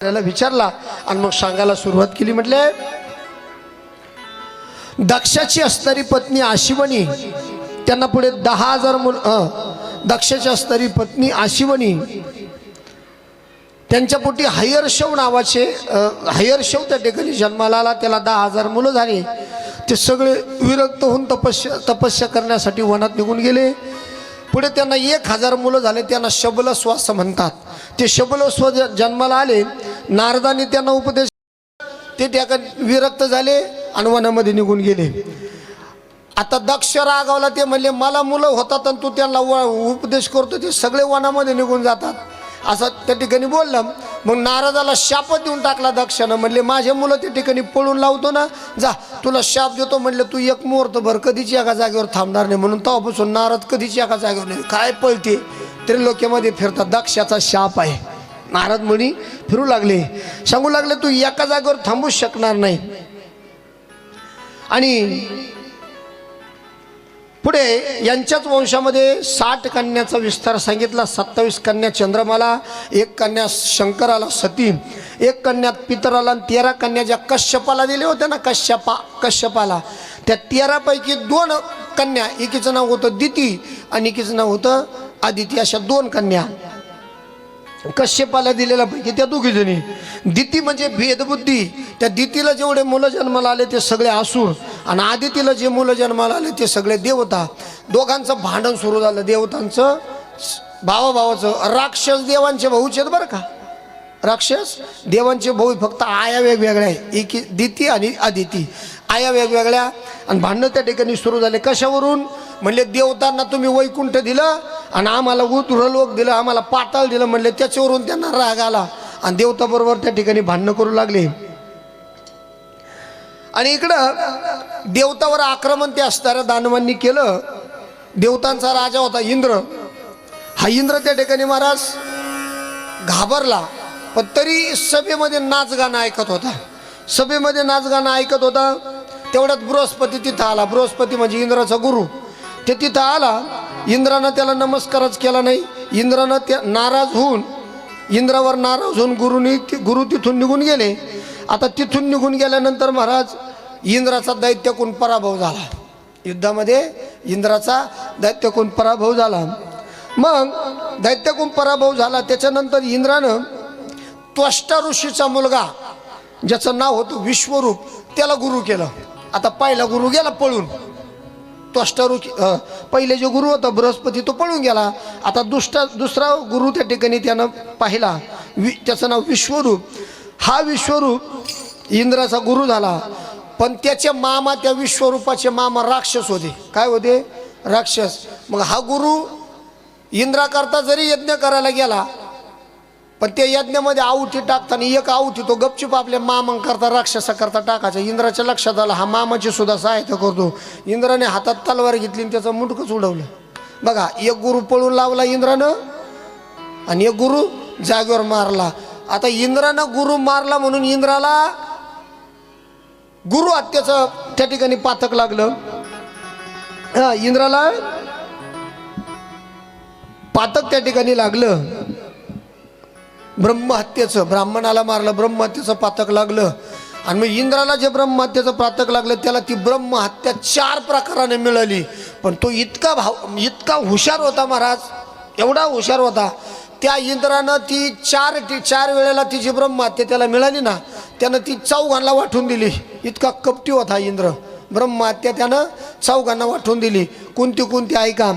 त्याला विचारला आणि मग सांगायला सुरुवात केली. म्हटले दक्षाची असणारी पत्नी आशिवणी त्यांना पुढे दहा हजार मुल दक्षाची असणारी पत्नी आशिवणी त्यांच्या पोटी हयरशव नावाचे हयरशव त्या ठिकाणी जन्माला आला. त्याला दहा हजार मुलं झाली. ते सगळे विरक्त होऊन तपस्या तपस्या करण्यासाठी वनात निघून गेले. पुढे त्यांना एक हजार मुलं झाले. त्यांना शबल श्वास म्हणतात. ते शबलोस्व जन्माला आले. नारदाने त्यांना उपदेश ते त्या विरक्त झाले आणि वनामध्ये निघून गेले. आता दक्ष रागावला ते म्हणले मला मुलं होतात आणि तू त्यांना व उपदेश करतो ते सगळे वनामध्ये निघून जातात. असं त्या ठिकाणी बोललं. मग नारदाला शाप देऊन टाकला दक्षानं. म्हणले माझे मुलं त्या ठिकाणी पळून लावतो ना जा तुला शाप देतो. म्हणले तू एक मुहूर्त भर कधीच एका जागेवर थांबणार नाही. म्हणून तेव्हापासून नारद कधीच एका जागेवर नाही. काय पळते? त्रिलोक्यामध्ये फिरतात. दक्षाचा शाप आहे. नारद मुनी फिरू लागले. सांगू लागले तू एका जागेवर थांबूच शकणार नाही. आणि पुढे यांच्याच वंशामध्ये साठ कन्याचा विस्तार सांगितला. सत्तावीस कन्या चंद्रमाला एक कन्या शंकराला सती एक कन्या पितराला आणि तेरा कन्या ज्या कश्यपाला दिल्या होत्या ना कश्यपा कश्यपाला. त्या तेरापैकी दोन कन्या एकीचं नाव होतं दिती आणि एकीचं नाव होतं आदिती अशा दोन कन्या. कश्यपाला दिलेल्या पैकी त्या दोघी जणी. दिती म्हणजे भेदबुद्धी. त्या दितीला जेवढे मुलं जन्माला आले ते सगळे आसूर. आणि आदितीला जे मुलं जन्माला आले ते सगळे देवता. दोघांचं भांडण सुरू झालं. देवतांचं भावाभावाचं. राक्षस देवांचे भाऊच आहेत बरं का? राक्षस देवांचे भाऊ फक्त आया वेगवेगळ्या आहे एकी दिती आणि आदिती. आया वेगवेगळ्या. आणि भांडणं त्या ठिकाणी सुरू झाले. कशावरून? म्हणले देवतांना तुम्ही वैकुंठ दिलं आणि आम्हाला उतुरलोक दिलं आम्हाला पाताळ दिलं. म्हणले त्याच्यावरून त्यांना राग आला. आणि देवताबरोबर त्या ठिकाणी भांडणं करू लागले. आणि इकडं देवतावर आक्रमण ते असणाऱ्या दानवांनी केलं. देवतांचा राजा होता इंद्र. हा इंद्र त्या ठिकाणी महाराज घाबरला. पण तरी सभेमध्ये नाचगाणं ऐकत होता. सभेमध्ये नाचगाणं ऐकत होता. तेवढ्यात बृहस्पती तिथं आला. बृहस्पती म्हणजे इंद्राचा गुरु. ते तिथं आला इंद्रानं त्याला नमस्कारच केला नाही. इंद्रानं त्या नाराज होऊन इंद्रावर नाराज होऊन गुरुनी गुरु तिथून निघून गेले. आता तिथून निघून गेल्यानंतर महाराज इंद्राचा दैत्यकून पराभव झाला. युद्धामध्ये इंद्राचा दैत्यकून पराभव झाला. मग दैत्यकून पराभव झाला त्याच्यानंतर इंद्रानं त्वष्टा ऋषीचा मुलगा ज्याचं नाव होतं विश्वरूप त्याला गुरु केलं. आता पहिला गुरु गेला पळून. त्वष्टा ऋषी पहिले जो गुरु होता बृहस्पती तो पळून गेला. आता दुसरा दुसरा गुरु त्या ठिकाणी त्यानं पाहिला. वि त्याचं नाव विश्वरूप. हा विश्वरूप इंद्राचा गुरु झाला. पण त्याचे मामा त्या विश्वरूपाचे मामा राक्षस होते. काय होते? राक्षस. मग हा गुरु इंद्राकरता जरी यज्ञ करायला गेला पण त्या यज्ञामध्ये आहुती टाकताना एक आहुती तो गपचूप आपल्या मामं करता राक्षसा करता टाकायचा. इंद्राच्या लक्षात आलं हा मामाची सुद्धा सहायता करतो. इंद्राने हातात तलवार घेतली आणि त्याचं मुंडकच उडवलं बघा एक गुरु पळून लावला इंद्रानं आणि एक गुरु जागेवर मारला. आता इंद्रानं गुरु मारला म्हणून इंद्राला गुरु हत्याचं त्या ठिकाणी पाथक लागलं. हा इंद्राला पातक त्या ठिकाणी लागलं. ब्रह्महत्येचं ब्राह्मणाला मारलं ब्रह्महत्येचं पातक लागलं. आणि मग इंद्राला जे ब्रह्महत्येचं पातक लागलं त्याला ती ब्रह्महत्या चार प्रकाराने मिळाली. पण तो इतका भाव इतका हुशार होता महाराज एवढा हुशार होता. त्या इंद्रानं ती चार ती चार वेळेला ती जी ब्रह्महत्या त्याला मिळाली ना त्यानं ती चौघांना वाटून दिली. इतका कपटी होता इंद्र. ब्रह्महत्या त्यानं चौघांना वाटून दिली. कोणती कोणती ऐका.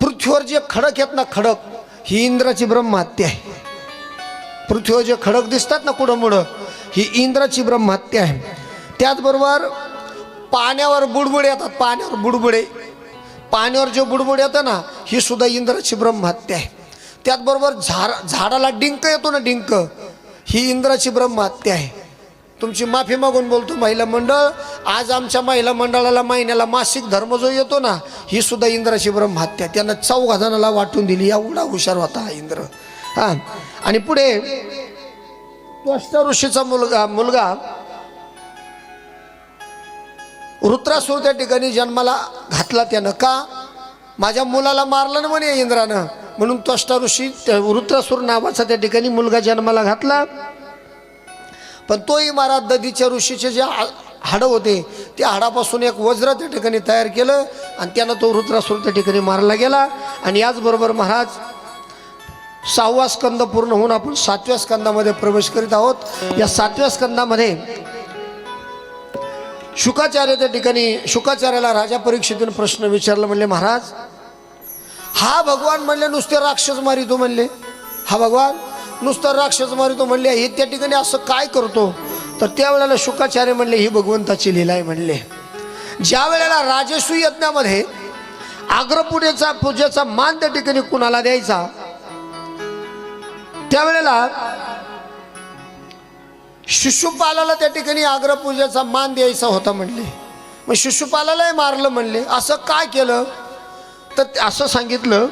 पृथ्वीवर जे खडक आहेत ना खडक ही इंद्राची ब्रह्महत्या आहे. पृथ्वीवर जे खडक दिसतात ना कुठं मुडं ही इंद्राची ब्रह्महत्या आहे. त्याचबरोबर पाण्यावर बुडबुडे येतात पाण्यावर बुडबुडे. पाण्यावर जे बुडबुड येतं ना ही सुद्धा इंद्राची ब्रह्महत्या आहे. त्याचबरोबर झाड झाडाला डिंक येतो ना डिंक ही इंद्राची ब्रह्महत्या आहे. तुमची माफी मागून बोलतो महिला मंडळ आज आमच्या महिला मंडळाला महिन्याला मासिक धर्म जो येतो ना ही सुद्धा इंद्राची ब्रह्महत्या त्यानं चौघा जणाला वाटून दिली एवढा हुशार होता हा इंद्र. हा. आणि पुढे त्वष्ट ऋषीचा मुलगा मुलगा वृत्रासूर त्या ठिकाणी जन्माला घातला त्यानं. का? माझ्या मुलाला मारलं ना म्हणे इंद्रानं. म्हणून त्वष्टा ऋषी त्या वृत्रासूर नावाचा त्या ठिकाणी मुलगा जन्माला घातला. पण तोही महाराज दधीच्या ऋषीचे जे हाडं होते त्या हाडापासून एक वज्र त्या ठिकाणी तयार केलं आणि त्यानं तो रुद्रासूर त्या ठिकाणी मारला गेला. आणि याचबरोबर महाराज सहावा स्कंद पूर्ण होऊन आपण सातव्या स्कंदामध्ये प्रवेश करीत आहोत. या सातव्या स्कंदामध्ये शुकाचार्य त्या ठिकाणी शुकाचार्याला राजा परीक्षेतून प्रश्न विचारला म्हणले महाराज हा भगवान म्हणले नुसते राक्षस मारितो म्हणले. हा भगवान नुसतं राक्षस मारितो म्हणले. हे त्या ठिकाणी असं काय करतो? तर त्यावेळेला शुकाचार्य म्हणले ही भगवंताची लीला आहे म्हणले. ज्या वेळेला राजस्वी यज्ञामध्ये आग्रपूजेचा पूजेचा मान त्या ठिकाणी कुणाला द्यायचा त्यावेळेला शिशुपालाला त्या ठिकाणी आग्रपूजेचा मान द्यायचा होता म्हणले. मग शिशुपालालाही मारलं म्हणले. असं काय केलं? तर असं सांगितलं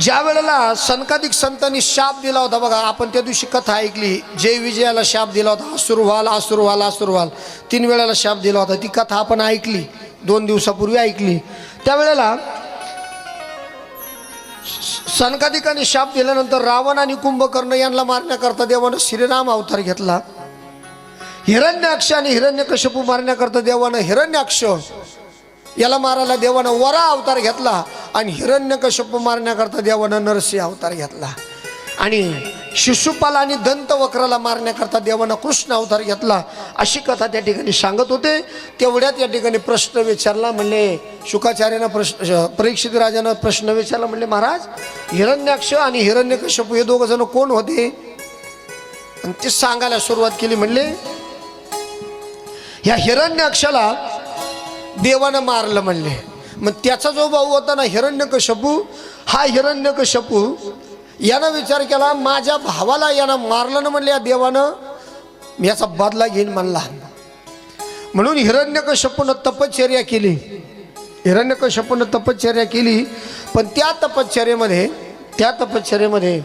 ज्या वेळेला सनकाधिक संतांनी शाप दिला होता बघा आपण त्या दिवशी कथा ऐकली. जय विजयाला शाप दिला होता असुरवाल असुरवाल असुरवाल. तीन वेळेला शाप दिला होता. ती कथा आपण ऐकली दोन दिवसापूर्वी ऐकली. त्यावेळेला सनकाधिकाने शाप दिल्यानंतर रावण आणि कुंभकर्ण यांना मारण्याकरता देवानं श्रीराम अवतार घेतला. हिरण्याक्ष आणि हिरण्यकशपू मारण्याकरता देवानं हिरण्याक्ष याला मारायला देवानं वरा अवतार घेतला आणि हिरण्यकशपू मारण्याकरता देवानं नरसिंह अवतार घेतला. आणि शिशुपाल आणि दंतवक्राला मारण्याकरता देवानं कृष्ण अवतार घेतला. अशी कथा त्या ठिकाणी सांगत होते. तेवढ्यात या ठिकाणी प्रश्न विचारला म्हणले शुकाचार्यानं प्रश्न परीक्षित राजानं प्रश्न विचारला म्हणले महाराज हिरण्याक्ष आणि हिरण्यकशपू हे दोघं जण कोण होते? आणि ते सांगायला सुरुवात केली म्हणले ह्या हिरण्याक्षाला देवानं मारलं म्हणले. मग त्याचा जो भाऊ होता ना हिरण्यकशपू हा हिरण्यकशपू यानं विचार केला माझ्या भावाला यानं मारलं ना म्हणलं या देवानं मी याचा बदला घेईन म्हणला. म्हणून हिरण्यकशपून तपश्चर्या केली. हिरण्यकशपून तपश्चर्या केली पण त्या तपश्चर्येमध्ये त्या तपश्चर्येमध्ये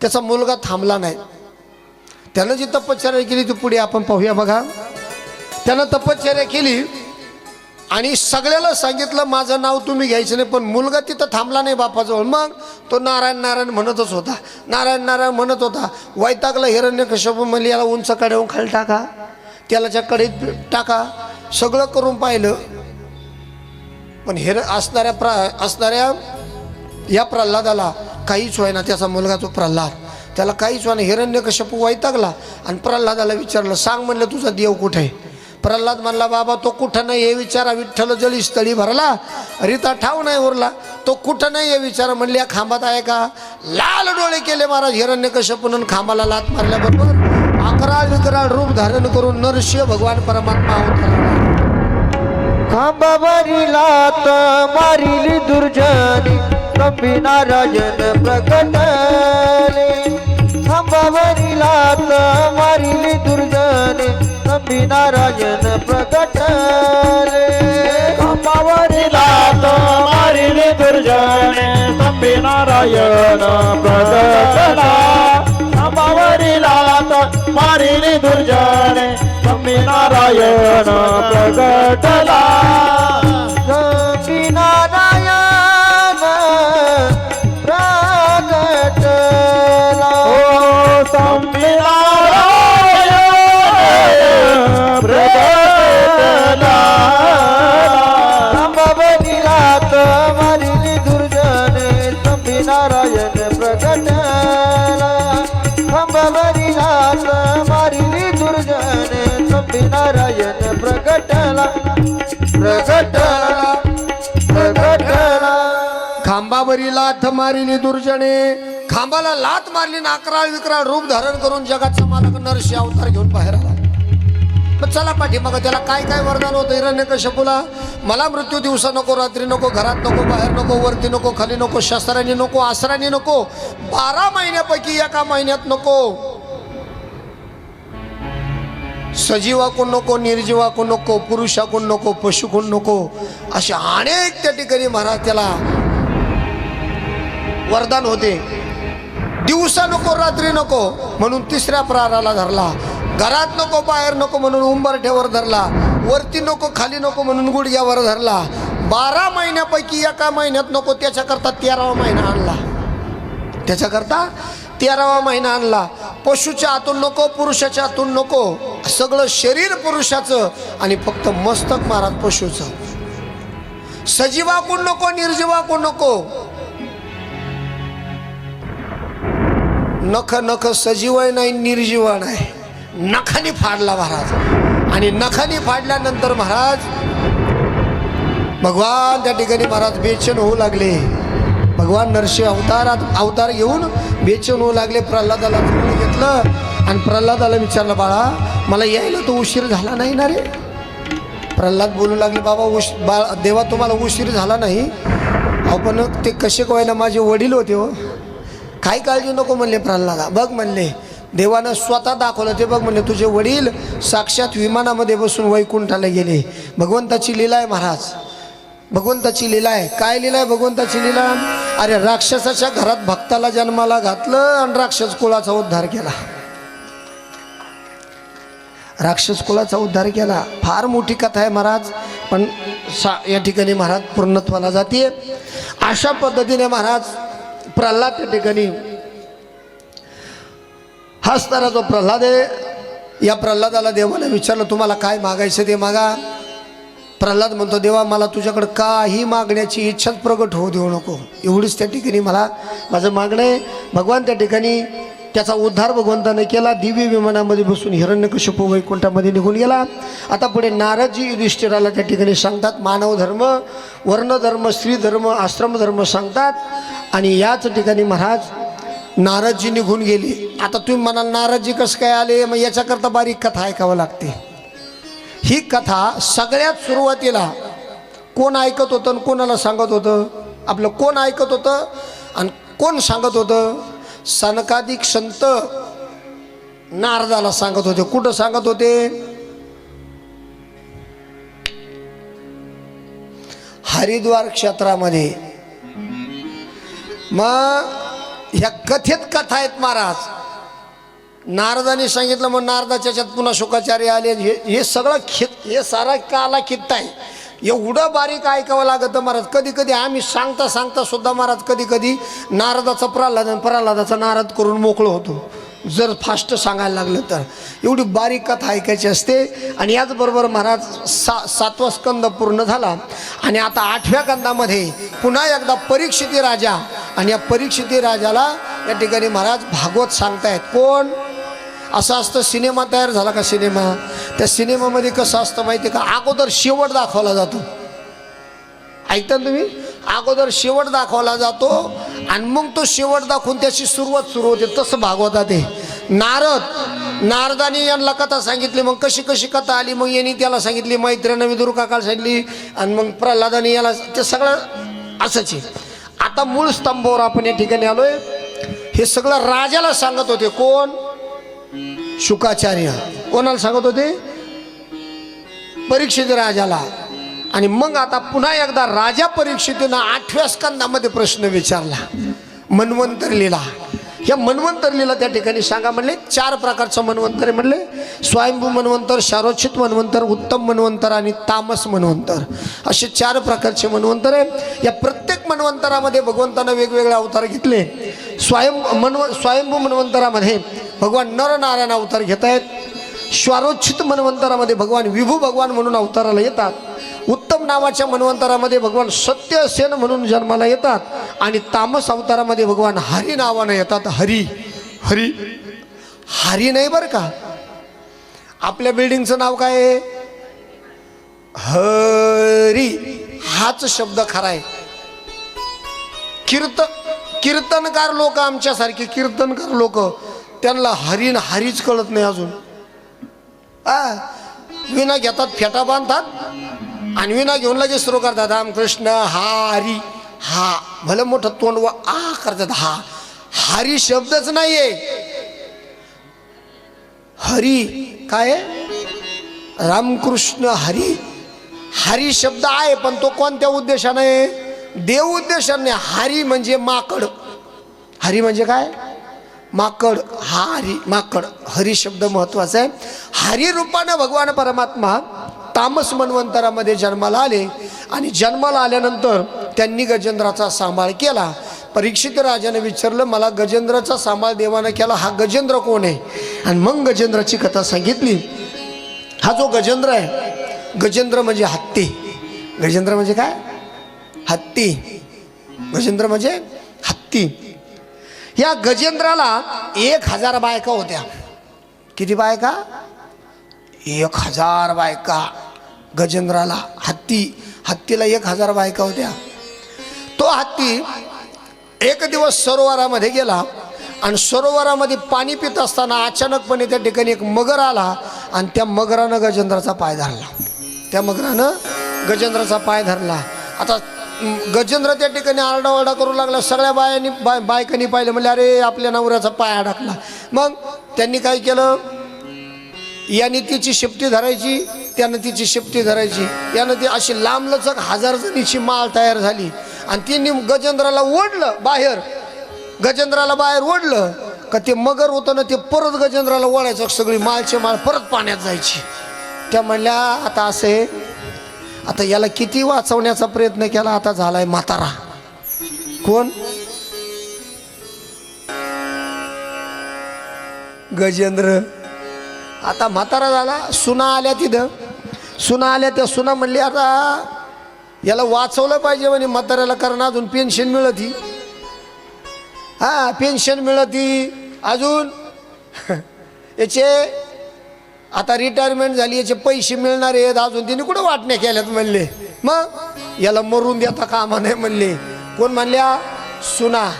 त्याचा मुलगा थांबला नाही. त्यानं जी तपश्चर्या केली ती पुढे आपण पाहूया बघा. त्यानं तपश्चर्या केली आणि सगळ्याला सांगितलं माझं नाव तुम्ही घ्यायचं नाही पण मुलगा तिथं थांबला नाही बापाजवळ. मग तो नारायण नारायण म्हणतच होता. नारायण नारायण म्हणत होता वैतागला हिरण्य कश्यप म्हणले याला उंच कड्याहून खाली टाका. त्यालाच्या कढईत टाका. सगळं करून पाहिलं. पण हिर असणाऱ्या प्रा असणाऱ्या या प्रल्हादाला काहीच होईना त्याचा मुलगा तो प्रल्हाद. त्याला काहीच होईना. हिरण्य कश्यप वैतागला आणि प्रल्हादाला विचारलं सांग म्हणलं तुझा देव कुठे आहे? प्रल्हाद म्हणला बाबा तो कुठं नाही हे विचारा विठ्ठल जळी स्थळी भरला. रिता ठाव नाही उरला. तो कुठं नाही हे विचारा. म्हणले या खांबात आहे का? लाल डोळे केले महाराज हिरण्य कश्यपून खांबाला लात मारल्याबरोबर अकरा विकराळ रूप धारण करून नरसिंह भगवान परमात्मा अवतरला खांबावरी लात मारिली दुर्जनी कपी कपी नारायण प्रकटले खांबावरी लात मारिले दुर्जने स्तंभी नारायण प्रगटला खांबावरी लात मारिली दुर्जने स्तंभी नारायण प्रगटला नारायण प्रगटला प्रगटला प्रगटला. खांबावरी लाथ मारिली दुर्जने खांबाला लात मारली नाकराळ विकराळ रूप धारण करून जगाचा मालक नरशी अवतार घेऊन बाहेर आला. मग चला मग त्याला काय काय वरदान होतं? हिरण्य कशपुला मला मृत्यू दिवसा नको रात्री नको घरात नको बाहेर नको वरती नको खाली नको शस्त्राने नको आसराने नको बारा महिन्यापैकी एका महिन्यात नको. सजीवाकून नको निर्जीवाकून नको पुरुषाकून नको पशुकून नको असे अनेक त्या ठिकाणी महाराज त्याला वरदान होते. दिवसा नको रात्री नको म्हणून तिसऱ्या प्रहाराला धरला. घरात नको बाहेर नको म्हणून उंबरठ्यावर धरला. वरती नको खाली नको म्हणून गुडघ्यावर धरला. बारा महिन्यापैकी एका महिन्यात नको त्याच्याकरता तेरावा महिना आणला. त्याच्याकरता तेरावा महिना आणला. पशुच्या आतून नको पुरुषाच्या आतून नको. सगळं शरीर पुरुषाचं आणि फक्त मस्तक महाराज पशुचं. सजीवाकून नको निर्जीवाकून नको. नख नख सजीव नाही निर्जीव नाही. नखाने फाडला महाराज. आणि नखाने फाडल्यानंतर महाराज भगवान त्या ठिकाणी महाराज बेचन होऊ लागले. भगवान नरसिंह अवतारात अवतार घेऊन बेचून होऊ लागले प्रल्हादाला घेतलं. आणि प्रल्हादाला विचारलं बाळा मला यायला तो उशीर झाला नाही ना रे? प्रल्हाद बोलू लागले बाबा उश बाळा देवा तुम्हाला उशीर झाला नाही. अहो पण ते कसे काय माझे वडील होते हो. काय काळजी नको म्हणले प्रल्हादा. बघ म्हणले देवानं स्वतः दाखवलं ते बघ म्हणले तुझे वडील साक्षात विमानामध्ये बसून वैकुंठाला गेले. भगवंताची लीला आहे महाराज. भगवंताची लीला आहे. काय लीला आहे भगवंताची लीला? अरे राक्षसाच्या घरात भक्ताला जन्माला घातलं आणि राक्षस कुळाचा उद्धार केला. राक्षस कुळाचा उद्धार केला. फार मोठी कथा आहे महाराज पण सा या ठिकाणी महाराज पूर्णत्वाला जाते अशा पद्धतीने महाराज प्रल्हाद त्या ठिकाणी हसताना जो प्रल्हाद आहे या प्रल्हादाला देवाने विचारलं तुम्हाला काय मागायचं ते मागा. प्रल्हाद म्हणतो देवा मला तुझ्याकडं काही मागण्याची इच्छाच प्रगट होऊ देऊ नको. एवढीच त्या ठिकाणी मला माझं मागणं आहे. भगवान त्या ठिकाणी त्याचा उद्धार भगवंताने केला. दिव्य विमानामध्ये बसून हिरण्यकशिपू वैकुंठामध्ये निघून गेला. आता पुढे नारदजी युधिष्ठिराला त्या ठिकाणी सांगतात मानव धर्म वर्णधर्म स्त्रीधर्म आश्रमधर्म सांगतात. आणि याच ठिकाणी महाराज नारदजी निघून गेली. आता तुम्ही म्हणाल नारदजी कसं काय आले? मग याच्याकरता बारीक कथा ऐकावं लागते. ही कथा सगळ्यात सुरुवातीला कोण ऐकत होतं आणि कोणाला सांगत होतं? आपलं कोण ऐकत होतं आणि कोण सांगत होतं? सनकाधिक संत नारदाला सांगत होते. कुठं सांगत होते? हरिद्वार क्षेत्रामध्ये. मग ह्या कथेत कथा आहेत महाराज. नारदाने सांगितलं मग नारदाच्या याच्यात पुन्हा शुकाचार्य आले. हे हे सगळं खित हे सारा काला खित्त आहे. एवढं बारीक ऐकावं लागतं महाराज. कधी कधी आम्ही सांगता सांगता सुद्धा महाराज कधी कधी नारदाचा प्रल्हाद आणि प्रल्हादाचा नारद करून मोकळं होतो. जर फास्ट सांगायला लागलं तर. एवढी बारीक कथा ऐकायची असते. आणि याचबरोबर महाराज सा सातवा स्कंद पूर्ण झाला. आणि आता आठव्या कंदामध्ये पुन्हा एकदा परीक्षिती राजा. आणि या परीक्षिती राजाला या ठिकाणी महाराज भागवत सांगतायत. कोण? असं असतं सिनेमा तयार झाला का सिनेमा? त्या सिनेमामध्ये कसं असतं माहिती आहे का? अगोदर शेवट दाखवला जातो. ऐकता तुम्ही? अगोदर शेवट दाखवला जातो आणि मग तो शेवट दाखवून त्याची सुरुवात सुरू होते. तसं भागवतात ते. नारद नारदाने यांना कथा सांगितली मग कशी कशी कथा आली? मग यांनी त्याला सांगितली मैत्रीनं विदुर काकाला सांगितली आणि मग प्रल्हादाने याला ते सगळं असंच आहे. आता मूळ स्तंभावर आपण या ठिकाणी आलोय. हे सगळं राजाला सांगत होते. कोण? शुकाचार्य. कोणाला सांगत होते? परीक्षित राजाला. आणि मग आता पुन्हा एकदा राजा परीक्षितीनं आठव्या स्कंदामध्ये प्रश्न विचारला. मन्वंतर लिहिला या मन्वंतर लिहिला त्या ठिकाणी सांगा म्हणले चार प्रकारचं मन्वंतर आहे म्हणले. स्वयंभू मन्वंतर शारोचित मन्वंतर उत्तम मन्वंतर आणि तामस मन्वंतर. असे चार प्रकारचे मन्वंतर आहे. या प्रत्येक मन्वंतरामध्ये भगवंतानं वेगवेगळे अवतार घेतले. स्वयं मन्व स्वयंभू मन्वंतरामध्ये भगवान नरनारायण अवतार घेत आहेत स्वारोच्छित मनवंतरामध्ये भगवान विभू भगवान म्हणून अवताराला येतात. उत्तम नावाच्या मन्वंतरामध्ये भगवान सत्यसेन म्हणून जन्माला येतात. आणि तामस अवतारामध्ये भगवान हरी नावानं येतात. हरी हरी हरी नाही बरं का? आपल्या बिल्डिंगचं नाव काय आहे? हरी. हाच शब्द खरा आहे. कीर्त कीर्तनकार लोक आमच्यासारखे कीर्तनकार लोक. त्यांना हरीन हरीच कळत नाही अजून. आ विना घेतात फेटा बांधतात आणि विना घेऊन लगेच सुरू करतात. रामकृष्ण हा हरी हा. भलं मोठं तोंड व आ करतात हा. हरी शब्दच नाहीये. हरी काय? रामकृष्ण हरी. हरी शब्द आहे पण तो कोणत्या उद्देशाने? देव उद्देशाने. हरी म्हणजे माकड. हरी म्हणजे काय? माकड हा हरी माकड. हरी शब्द महत्त्वाचा आहे. हरी रूपानं भगवान परमात्मा तामस मन्वंतरामध्ये जन्माला आले आणि जन्माला आल्यानंतर त्यांनी गजेंद्राचा सांभाळ केला. परीक्षित राजाने विचारलं मला गजेंद्राचा सांभाळ देवानं केला हा गजेंद्र कोण आहे? आणि मग गजेंद्राची कथा सांगितली. हा जो गजेंद्र आहे गजेंद्र म्हणजे हत्ती. गजेंद्र म्हणजे काय? हत्ती. गजेंद्र म्हणजे हत्ती. या गजेंद्राला एक हजार बायका होत्या. किती बायका? एक हजार बायका. गजेंद्राला हत्ती हत्तीला एक हजार बायका होत्या. तो हत्ती एक दिवस सरोवरामध्ये गेला आणि सरोवरामध्ये पाणी पित असताना अचानकपणे त्या ठिकाणी एक मगर आला आणि त्या मगरानं गजेंद्राचा पाय धरला. त्या मगरानं गजेंद्राचा पाय धरला. आता गजेंद्र त्या ठिकाणी आरडाओरडा करू लागला. सगळ्या बायांनी बाय बायकांनी पाहिलं म्हणजे अरे आपल्या नवऱ्याचा पाय अडकला. मग त्यांनी काय केलं? याने तिची शेपटी धरायची त्यानं तिची शेपटी धरायची. यानं ती अशी लांबलचक हजार जणीची माळ तयार झाली. आणि तिने गजेंद्राला ओढलं बाहेर. गजेंद्राला बाहेर ओढलं का ते मगर होतं ना ते परत गजेंद्राला ओढायचं. सगळी माळची माळ परत पाण्यात जायची. त्या म्हणल्या आता असे आता याला किती वाचवण्याचा प्रयत्न केला आता झालाय म्हातारा. कोण? गजेंद्र. आता म्हातारा झाला सुना आल्या तिथं. सुना आल्या त्या सुना म्हणली आता याला वाचवलं पाहिजे म्हणे म्हाताऱ्याला कारण अजून पेन्शन मिळती. हा पेन्शन मिळती. अजून? याचे आता रिटायरमेंट झाली याचे पैसे मिळणार आहेत अजून. तिने कुठं वाटण्या केल्यात म्हणले? मग? याला मरून देता कामा नाही म्हणले. कोण म्हणल्या? सुना.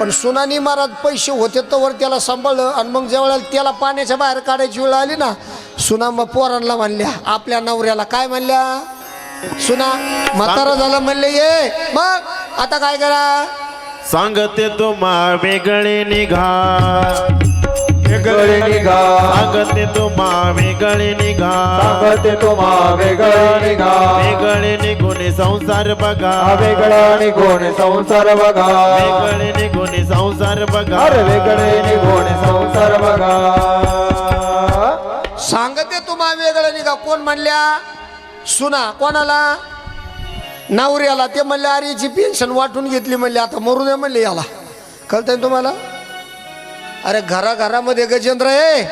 पण सुनानी महाराज पैसे होते तर त्याला सांभाळलं आणि मग जेवढ्या त्याला पाण्याच्या बाहेर काढायची वेळ आली ना सुना मग पोरांना म्हणल्या आपल्या नवऱ्याला काय म्हणल्या? सुना म्हातारा झालं म्हणले ये मग? आता काय करा? सांगते तुम्हा वेगळे निघा. वेगळे निघा. सांगते तुम्हा वेगळे निघा. सांगते तुम्हा वेगळं निघा. वेगळे निघून संसार बघा. वेगळा निघून संसार बघा. वेगळे निघून संसार बघा. अरे वेगळे निघून संसार बघा. सांगते तुम्हा वेगळं निघा. कोण म्हणल्या? सुना कोणाला? नवऱ्याला. ते म्हणले अरे याची पेन्शन वाटून घेतली म्हणले. आता मरू दे म्हणले याला. कळतंय तुम्हाला? अरे घराघरामध्ये गजेंद्र आहे.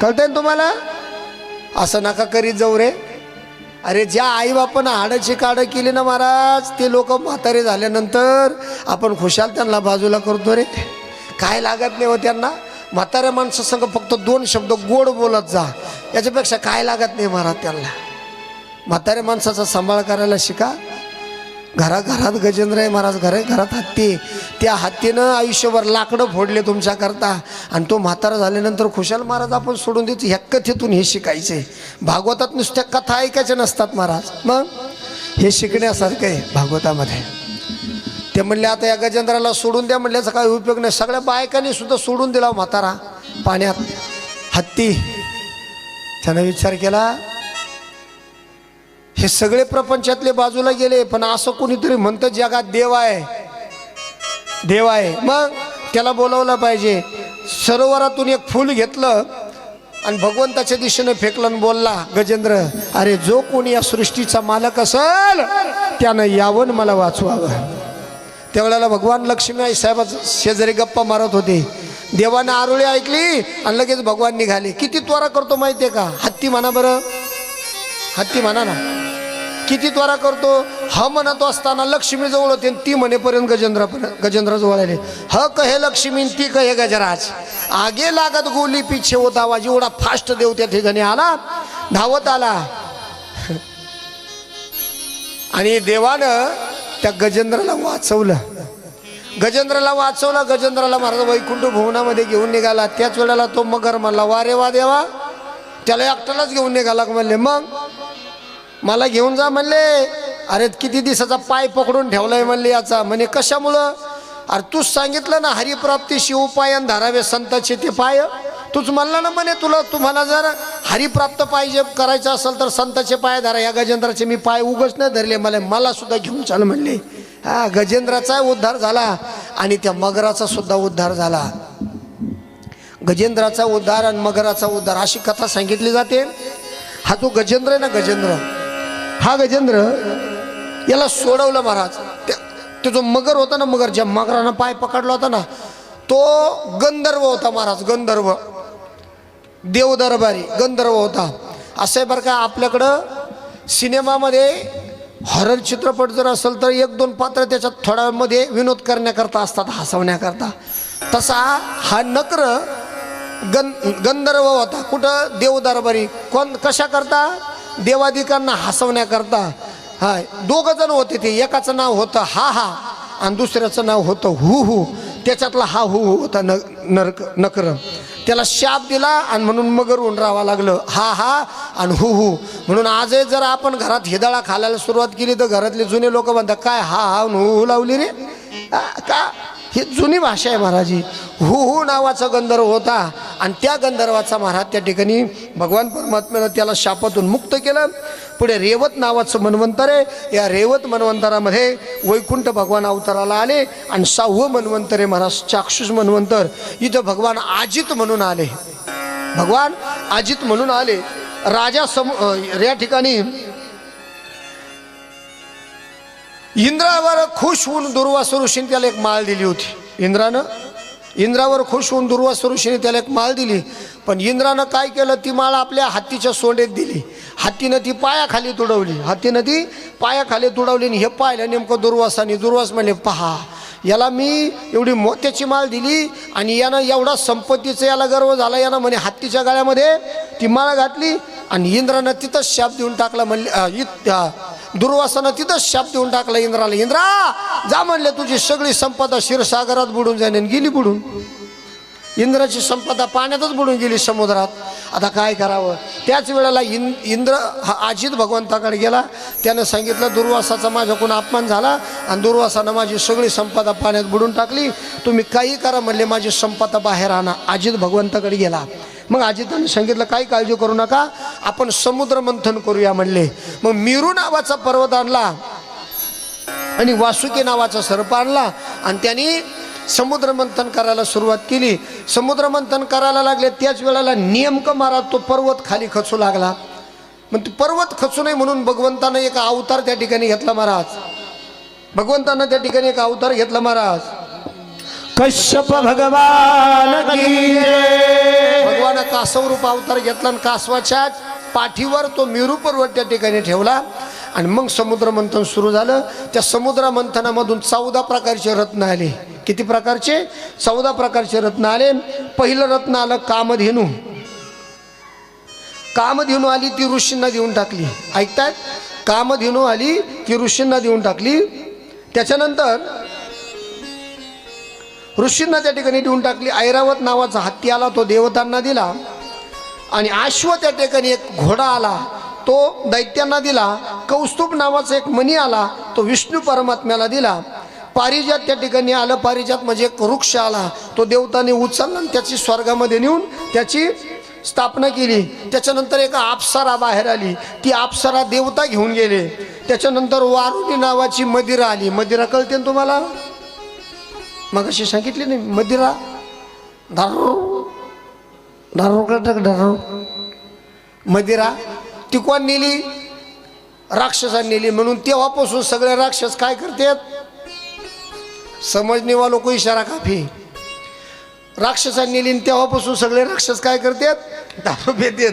कळतंय ना तुम्हाला? असं नका करीत जाऊ रे. अरे ज्या आईबापानं हाडाची काडं केली ना महाराज ते लोक म्हातारे झाल्यानंतर आपण खुशाल त्यांना बाजूला करतो रे. काय लागत नाही हो त्यांना. म्हाताऱ्या माणसासंग फक्त दोन शब्द गोड बोलत जा. याच्यापेक्षा काय लागत नाही महाराज त्यांना. म्हाताऱ्या माणसाचा सांभाळ करायला शिका. घराघरात गजेंद्र आहे महाराज घर घरात हत्ती त्या हत्तीनं आयुष्यभर लाकडं फोडले तुमच्याकरता. आणि तो म्हातारा झाल्यानंतर खुशाल महाराज आपण सोडून देतो. ह्या कथेतून हे शिकायचे. भागवतात नुसत्या कथा ऐकायच्या नसतात महाराज. मग? हे शिकण्यासारखं आहे भागवतामध्ये. ते म्हणले आता या गजेंद्राला सोडून द्या. म्हणल्याचा काही उपयोग नाही. सगळ्या बायकांनी सुद्धा सोडून दिला म्हातारा पाण्यात. हत्ती. त्यानं विचार केला हे सगळे प्रपंचातले बाजूला गेले पण असं कोणीतरी म्हणतं जगात देव आहे. देव आहे. मग त्याला बोलवलं पाहिजे. सरोवरातून एक फूल घेतलं आणि भगवंताच्या दिशेने फेकलं आणि बोलला गजेंद्र अरे जो कोणी या सृष्टीचा मालक असल त्यानं यावं मला वाचवावं. त्यावेळेला भगवान लक्ष्मी साहेबा शेजारी गप्पा मारत होते. देवानं आरोळी ऐकली आणि लगेच भगवान निघाले. किती त्वरा करतो माहितीये का? हत्ती म्हणा बरं. हत्ती म्हणा ना. किती त्वरा करतो? ह म्हणत असताना लक्ष्मी जवळ होते ती म्हणेपर्यंत गजेंद्र गजेंद्र जवळ आले. ह कहे लक्ष्मी ती कहे गजराज. आगे लागत गोली पिछे होता आवाज एवढा फास्ट देव त्या ठिकाणी आला. धावत आला. आणि देवानं त्या गजेंद्राला वाचवलं. गजेंद्रला वाचवलं. गजेंद्राला महाराज वैकुंठ भुवनामध्ये घेऊन निघाला. त्याच वेळेला तो मगर म्हणला वा रे वा देवा. त्याला एकट्यालाच घेऊन निघाला. का म्हणले मग मला घेऊन जा म्हणले. अरे किती दिवसाचा पाय पकडून ठेवलाय म्हणले याचा. म्हणे कशामुळं? अरे तूच सांगितलं ना हरिप्राप्तीशी उपायन धारावे संताचे ते पाय तूच म्हणला ना म्हणे तुला तुम्हाला जर हरिप्राप्त पाहिजे करायचं असेल तर संताचे पाय धरा या गजेंद्राचे मी पाय उगच नाही धरले. मला मला सुद्धा घेऊन चाल म्हणले. हा गजेंद्राचा उद्धार झाला आणि त्या मगराचा सुद्धा उद्धार झाला. गजेंद्राचा उद्धार आणि मगराचा उद्धार अशी कथा सांगितली जाते. हा जो गजेंद्र आहे ना गजेंद्र हा गजेंद्र याला सोडवलं महाराज. त्या तो जो मगर होता ना मगर ज्या मगरानं पाय पकडला होता ना तो गंधर्व होता महाराज गंधर्व. देवदरबारी गंधर्व होता. असं आहे बरं का आपल्याकडं सिनेमामध्ये हॉरर चित्रपट जर असेल तर एक दोन पात्र त्याच्यात थोड्यामध्ये विनोद करण्याकरता असतात हसवण्याकरता. तसा हा नक्र गं गंधर्व होता. कुठं? देवदरबारी कोण कशा करता देवादिकांना हसवण्याकरता हा दोघं जण होते ते एकाचं नाव होतं हा हा आणि दुसऱ्याचं नाव होतं हु हु त्याच्यातला हा हु हु होता न नरक नकर. त्याला शाप दिला आणि म्हणून मगर होऊन राहावं लागलं हा हा आणि हु हु. म्हणून आजही जर आपण घरात हिदाळा खायला सुरुवात केली तर घरातले जुने लोक म्हणतात काय हा हा हु हु लावली रे? का? ही जुनी भाषा आहे महाराजी. हु हु नावाचा गंधर्व होता आणि त्या गंधर्वाचा महाराज त्या ठिकाणी भगवान परमात्म्यानं त्याला शापातून मुक्त केलं. पुढे रेवत नावाचं मन्वंतर आहे. या रेवत मन्वंतरामध्ये वैकुंठ भगवान अवताराला आले आणि सहावं मन्वंतर आहे महाराज चाक्षुष मन्वंतर. इथं भगवान आजित म्हणून आले. भगवान आजित म्हणून आले. राजा सम या ठिकाणी इंद्रावर खुश होऊन दुर्वास ऋषीने त्याला एक माळ दिली होती. इंद्रानं? इंद्रावर खुश होऊन दुर्वास ऋषीने त्याला एक माळ दिली. पण इंद्रानं काय केलं? ती माळ आपल्या हत्तीच्या सोंडेत दिली. हत्तीनं ती पायाखाली तुडवली. हत्तीनं ती पायाखाली तुडवली आणि हे पाहिलं नेमकं दुर्वासाने. दुर्वास म्हणले पहा याला मी एवढी मोत्याची माळ दिली आणि यानं एवढा संपत्तीचा याला गर्व झाला. यानं म्हणे हत्तीच्या गाळ्यामध्ये ती माळ घातली आणि इंद्रानं तिथंच शाप देऊन टाकला. म्हणले दुर्वासानं तिथंच शाप देऊन टाकला इंद्राला. इंद्रा जा म्हणले तुझी सगळी संपदा क्षीरसागरात बुडून जाईन आणि गेली बुडून. इंद्राची संपदा पाण्यातच बुडून गेली समुद्रात. आता काय करावं? त्याच वेळेला इंद इंद्र हा अजित भगवंताकडे गेला. त्यानं सांगितलं दुर्वासाचा माझ्याकडून अपमान झाला आणि दुर्वासानं माझी सगळी संपदा पाण्यात बुडून टाकली. तुम्ही काही करा म्हणले माझी संपदा बाहेर आणा. अजित भगवंताकडे गेला. मग अजितांनी सांगितलं काही काळजी करू नका आपण समुद्र मंथन करूया म्हणले. मग मिरू नावाचा पर्वत आणला आणि वासुकी नावाचा सर्प आणला आणि त्यांनी समुद्र मंथन करायला सुरुवात केली. समुद्र मंथन करायला लागले त्याच वेळेला नेमकं महाराज तो पर्वत खाली खचू लागला. मग ते पर्वत खचू नये म्हणून भगवंतानं एक अवतार त्या ठिकाणी घेतला महाराज. भगवंतानं त्या ठिकाणी एक अवतार घेतला महाराज. कश्यप भगवान भगवान कासव रूप अवतार घेतला आणि कासवाच्या पाठीवर तो मेरू पर्वत त्या ठिकाणी ठेवला. आणि मग समुद्र मंथन सुरू झालं. त्या समुद्र मंथनामधून चौदा प्रकारचे रत्न आले. किती प्रकारचे? चौदा प्रकारचे रत्न आले. पहिलं रत्न आलं कामधेनू. कामधेनू आली ती ऋषींना देऊन टाकली. ऐकतात कामधेनू आली ती ऋषींना देऊन टाकली. त्याच्यानंतर ऋषींना त्या ठिकाणी देऊन टाकली. ऐरावत नावाचा हत्ती आला तो देवतांना दिला. आणि आश्व त्या ठिकाणी एक घोडा आला तो दैत्यांना दिला. कौस्तुभ नावाचा एक मणी आला तो विष्णू परमात्म्याला दिला. पारिजात त्या ठिकाणी आलं. पारिजात म्हणजे एक वृक्ष आला. तो देवताने उचलला आणि त्याची स्वर्गामध्ये नेऊन त्याची स्थापना केली. त्याच्यानंतर एक अप्सरा बाहेर आली. ती अप्सरा देवता घेऊन गेले. त्याच्यानंतर वारुणी नावाची मदिरा आली. मदिरा कळते ना तुम्हाला? मग अशी सांगितली नाही मदिरा. दारू दारू कळतं दारू मदिरा. ती कोण नेली? राक्षसांनी नेली. म्हणून तेव्हापासून सगळे राक्षस काय करतात? समजणेवा लोक इशारा काफी. राक्षसांनी नेली तेव्हापासून सगळे राक्षस काय करतात? दारू पितात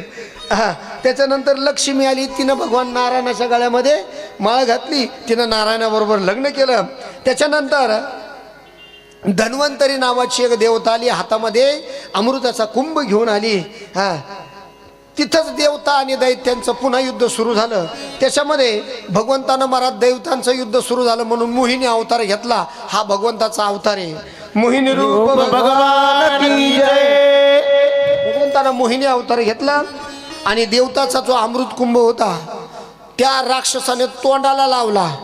हा. त्याच्यानंतर लक्ष्मी आली. तिनं भगवान नारायणाच्या गळ्यामध्ये माळ घातली. तिनं नारायणाबरोबर लग्न केलं. त्याच्यानंतर धन्वंतरी नावाची एक देवता आली हातामध्ये अमृताचा कुंभ घेऊन आली. हा. तिथंच देवता आणि दैत्यांचं पुन्हा युद्ध सुरू झालं. त्याच्यामध्ये भगवंतानं महाराज दैवतांचं युद्ध सुरू झालं म्हणून मोहिनी अवतार घेतला. हा भगवंताचा अवतार आहे. मोहिनी रूप भगवान की जय. भगवंतानं मोहिनी अवतार घेतला आणि देवताचा जो अमृत कुंभ होता त्या राक्षसाने तोंडाला लावला.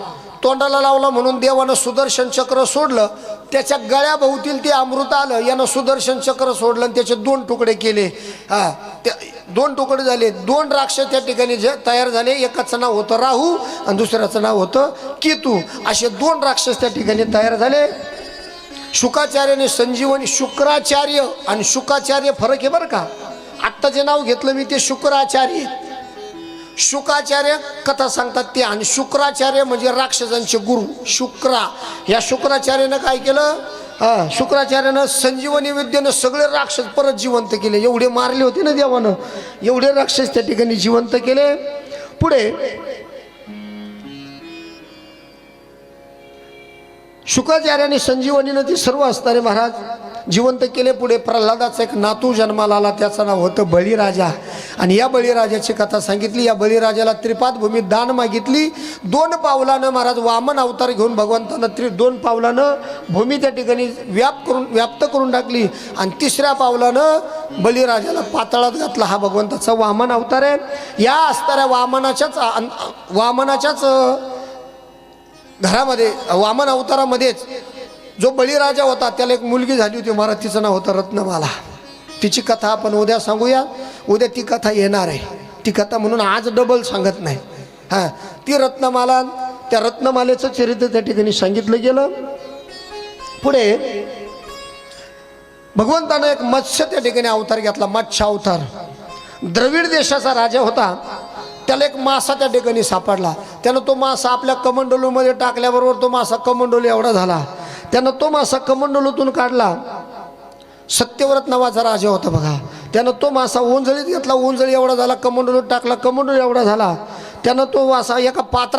तोंडाला लावला म्हणून देवानं सुदर्शन चक्र सोडलं. त्याच्या गळ्याभोवतील ते अमृत आलं. यानं सुदर्शन चक्र सोडलं आणि त्याचे दोन तुकडे केले. हा त्या दोन तुकडे झाले. दोन राक्षस त्या ठिकाणी जे तयार झाले. एकाचं नाव होतं राहू आणि दुसऱ्याचं नाव होतं केतू. असे दोन राक्षस त्या ठिकाणी तयार झाले. शुकाचार्याने संजीवनी शुक्राचार्य आणि शुकाचार्य फरक आहे बरं का? आत्ता जे नाव घेतलं मी ते शुक्राचार्य शुकाचार्य कथा सांगतात ते. आणि शुक्राचार्य म्हणजे राक्षसांचे गुरु शुक्रा. या शुक्राचार्यानं काय केलं? हा शुक्राचार्यानं संजीवनी विद्येनं सगळे राक्षस परत जिवंत केले. एवढे मारले होते ना देवानं. एवढे राक्षस त्या ठिकाणी जिवंत केले. पुढे शुकाचार्याने संजीवनीनं ती सर्व असणारे महाराज जिवंत केले पुढे प्रल्हादाचा एक नातू जन्माला आला त्याचं नाव होतं बळीराजा. आणि या बळीराजाची कथा सांगितली या बळीराजाला त्रिपाद भूमीत दान मागितली. दोन पावलानं महाराज वामन अवतार घेऊन भगवंतानं त्रि दोन पावलानं भूमी त्या ठिकाणी व्याप करून व्याप्त करून टाकली. आणि तिसऱ्या पावलानं बळीराजाला पातळात घातला. हा भगवंताचा वामन अवतार आहे. या असणाऱ्या वामनाच्याच वामनाच्याच घरामध्ये वामन अवतारामध्येच जो बळीराजा होता त्याला एक मुलगी झाली होती महाराज तिचं नाव होतं रत्नमाला. तिची कथा आपण उद्या सांगूया. उद्या ती कथा येणार आहे. ती कथा म्हणून आज डबल सांगत नाही. हां ती रत्नमाला त्या रत्नमालेचं चरित्र त्या ठिकाणी सांगितलं गेलं. पुढे भगवंतानं एक मत्स्य त्या ठिकाणी अवतार घेतला मत्स्य अवतार द्रविड देशाचा राजा होता. त्याला एक मासा त्या ठिकाणी सापडला. त्यानं तो मासा आपल्या कमंडोलूमध्ये टाकल्याबरोबर तो मासा कमंडोलू एवढा झाला. त्यानं तो मासा कमंडोलूतून काढला. सत्यव्रत नावाचा राजा होता बघा. त्यानं तो मासा ओंजळीत घेतला. ओंजळी एवढा झाला कमंडलूत टाकला कमंडलू एवढा झाला. त्यानं तो मासा एका पात्र